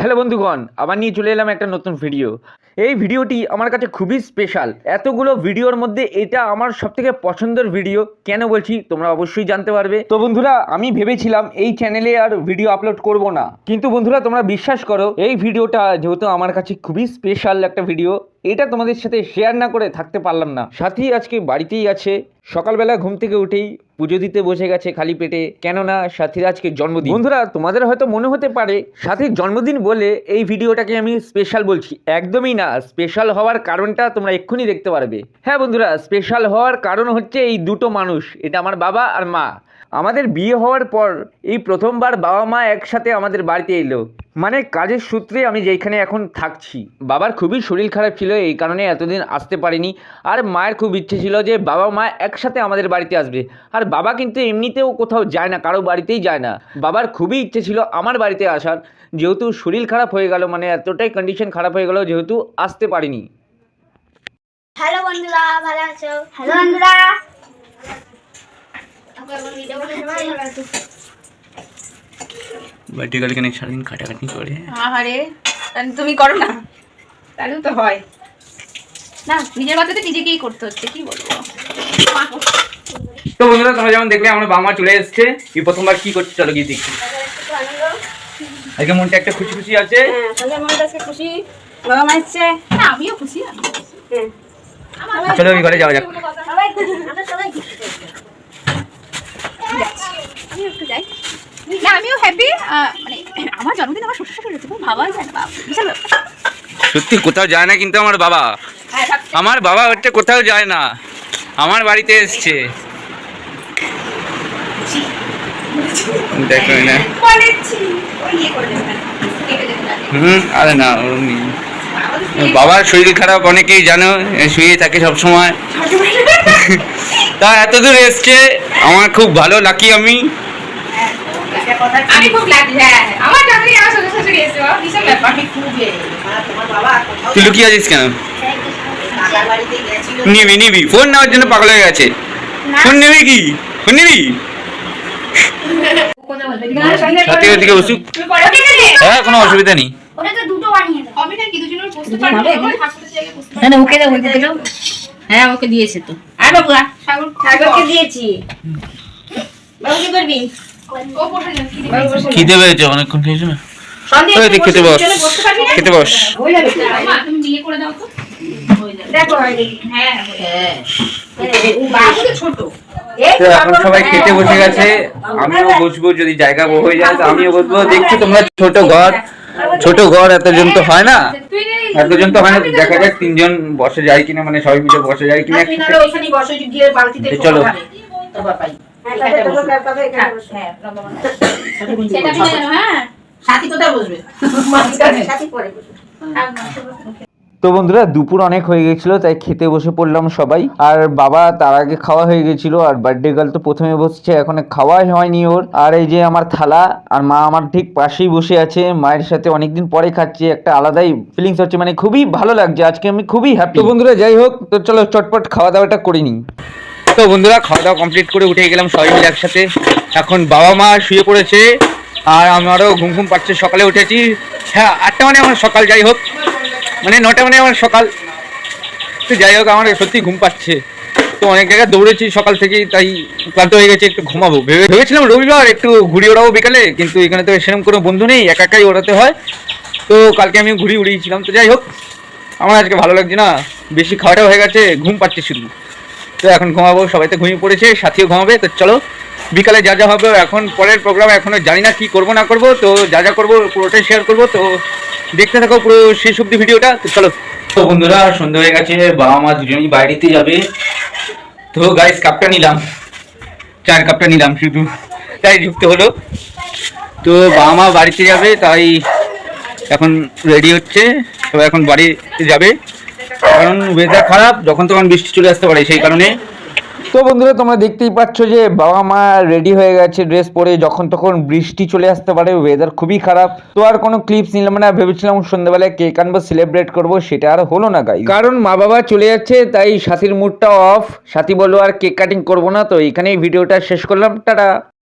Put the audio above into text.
Hello বন্ধুগণ, আবার নিয়ে চলে এলাম একটা নতুন ভিডিও এই ভিডিওটি আমার কাছে খুবই স্পেশাল এতগুলো ভিডিওর মধ্যে এটা আমার সবথেকে পছন্দের ভিডিও কেন বলছি, তোমরা অবশ্যই জানতে পারবে। তো বন্ধুরা, আমি ভেবেছিলাম এই চ্যানেলে আর ভিডিও আপলোড করব না। কিন্তু বন্ধুরা, তোমরা বিশ্বাস করো, এই ভিডিওটা যেহেতু আমার কাছে খুবই স্পেশাল একটা ভিডিও এটা তোমাদের সাথে শেয়ার না করে থাকতে পারলাম না। সাথী আজকে বাড়িতেই আছে। সকালবেলা ঘুম থেকে উঠেই পুজো দিতে বসে গেছে খালি পেটে। কেননা সাথীর আজকে জন্মদিন। বন্ধুরা, তোমাদের হয়তো মনে হতে পারে, সাথীর জন্মদিন বলে এই ভিডিওটাকে আমি স্পেশাল বলছি। একদমই না স্পেশাল হওয়ার কারণটা তোমরা এক্ষুনি দেখতে পারবে। হ্যাঁ বন্ধুরা স্পেশাল হওয়ার কারণ হচ্ছে এই দুটো মানুষ। এটা আমার বাবা আর মা। আমাদের বিয়ে হওয়ার পর এই প্রথমবার বাবা মা একসাথে আমাদের বাড়িতে এলো। মানে কাজের সূত্রে আমি যেখানে এখন থাকছি। বাবার খুবই শরীর খারাপ ছিল এই কারণে এতদিন আসতে পারিনি। আর মায়ের খুব ইচ্ছে ছিল যে বাবা মা একসাথে আমাদের বাড়িতে আসবে। আর বাবা কিন্তু এমনিতেও কোথাও যায় না কারও বাড়িতেই যায় না। বাবার খুবই ইচ্ছে ছিল আমার বাড়িতে আসার। যেহেতু শরীর খারাপ হয়ে গেল মানে এতটাই কন্ডিশন খারাপ হয়ে গেল যেহেতু আসতে পারিনি। হ্যালো বন্ধুরা ভালো আছো? হ্যালো বন্ধুরা। বার্থডে গার্লকে নিয়ে সারাদিন খাটাখাটি করে। আহারে তাহলে তুমি করো না। তাহলেও তো হয়। না নিজের বাচ্চাতে নিজেকেই করতে হচ্ছে কি বলব? তো বন্ধুরা তোমরা যেমন দেখলে আমার বাবা মা চলে এসছে। এই প্রথমবার কি করছে চলো গিয়ে দেখি। আজকে মনটা একটা খুশি খুশি আছে। খুশি। বাবা মা এসছে। আমিও খুশি খুশি। চলো ওই ঘরে যাওয়া যাক। সবাই আমরা আমি একটু যাই না আমিও হ্যাপি মানে আমার জন্মদিন আমার শ্বশুর শাশুড়ি হচ্ছে ভাবাই যায় না বিশাল সত্যি কোথাও যায় না কিন্তু আমার বাবা। হ্যাঁ, আমার বাবা হচ্ছে কোথাও যায় না। আমার বাড়িতে এসছে। দেখো না। হুম আরে না বাবার শরীর খারাপ অনেকেই জানো শুয়ে থাকে সবসময়। তা এত দূর এসছে আমার খুব ভালো লাকি আমি। আমি খুব লাগি হ্যাঁ ব্যাপার। তুই লুকিয়ে আছিস কেন? নিবি নিবি। ফোন নেওয়ার জন্য পাগল হয়ে গেছে। ফোন নেবি কি? ফোন নিবি? হ্যাঁ কোনো অসুবিধা নেই। হ্যাঁ ওকে দিয়েছে তো। সাগর সাগরকে দিয়েছি। বাবু কি করবি? বাবু বসে খিদে পেয়েছে অনেকক্ষণ খেয়েছো না? খেতে বস খেতে বস। হয়ে যাবে। মা তুমি বিয়ে করে দাও তো। দেখো হয়ে গেছে। হ্যাঁ হ্যাঁ বাবু তো ছোট। এই তো এখন সবাই খেতে বসে গেছে। আমিও বসবো যদি জায়গা হয়ে যায় তো আমিও বসবো। দেখছি তোমরা ছোট ঘর? ছোট ঘর এতজন তো হয় না। তুই নে এতজন তো মানে দেখা যাক তিনজন বসে যায় কিনা মানে সবাই মিলে বসে যায় কিনা চলো। হ্যাঁ। হ্যাঁ, হ্যাঁ সাথী কোথায় বসবে? তো বন্ধুরা দুপুর অনেক হয়ে গেছিল তাই খেতে বসে পড়লাম সবাই। আর বাবা তার আগে খাওয়া হয়ে গেছিল আর বার্থডে গার্ল তো প্রথমে বসছে এখন খাওয়াই হয়নি ওর। আর এই যে আমার থালা আর মা আমার ঠিক পাশেই বসে আছে মায়ের সাথে অনেকদিন পরে খাচ্ছি একটা আলাদাই ফিলিংস হচ্ছে মানে খুবই ভালো লাগছে আজকে আমি খুবই হ্যাপি তো বন্ধুরা যাই হোক তো চলো চটপট খাওয়া দাওয়াটা করে নিই। তো বন্ধুরা খাওয়া দাওয়া কমপ্লিট করে উঠে গেলাম সবাই মিলে একসাথে। এখন বাবা মা শুয়ে পড়েছে আর আমারও ঘুম ঘুম পাচ্ছে সকালে উঠেছি। হ্যাঁ আটটা মানে আমার সকাল যাই হোক। মানে নটা মানে আমার সকাল তো যাই হোক, আমার সত্যি ঘুম পাচ্ছে। তো অনেক জায়গায় দৌড়েছি সকাল থেকেই, তাই ক্লান্ত হয়ে গেছে, একটু ঘুমাবো। ভেবে ভেবেছিলাম রবিবার একটু ঘুরি ওড়াবো বিকালে, কিন্তু এখানে তো সেরকম কোনো বন্ধু নেই, একা একাই ওড়াতে হয়। তো কালকে আমি ঘুরি উড়িয়েছিলাম। তো যাই হোক, আমার আজকে ভালো লাগছে না, বেশি খাওয়াটা হয়ে গেছে, ঘুম পাচ্ছে শুধু। তো এখন ঘুমাবো, সবাই তো ঘুমিয়ে পড়েছে, সাথীও ঘুমাবে, তো চলো, বিকালে যা যা হবে, এখন পরের প্রোগ্রাম এখনও জানি না কি করব না করব, তো যা যা করব পুরোটাই শেয়ার করব, তো দেখতে থাকো পুরো শেষ অব্দি ভিডিওটা। তো চলো। তো বন্ধুরা সন্ধ্যা হয়ে গেছে বাবা মা দুজনেই বাইরেতে যাবে। তো গাইস কাপটা নিলাম। চার কাপটা নিলাম শুধু। তাই ঢুকতে হলো। তো বাবা মা বাড়িতে যাবে, তাই এখন রেডি হচ্ছে। সবাই এখন বাড়িতে যাবে। কারণ ওয়েদার খারাপ, যখন তখন বৃষ্টি চলে আসতে পারে, সেই কারণে। তো বন্ধুরা, তোমরা দেখতেই পাচ্ছ যে বাবা মা রেডি হয়ে গেছে ড্রেস পরে। যখন তখন বৃষ্টি চলে আসতে পারে ওয়েদার খুবই খারাপ। তো আর কোনো ক্লিপস নিলাম না, ভেবেছিলাম সন্ধ্যাবেলায় কেক আনব সেলিব্রেট করব, সেটা আর হলো না গাই কারণ মা বাবা চলে যাচ্ছে, তাই সাথীর মুডটা অফ সাথী বলো আর কেক কাটিং করব না। তো এখানেই ভিডিওটা শেষ করলাম। টাটা!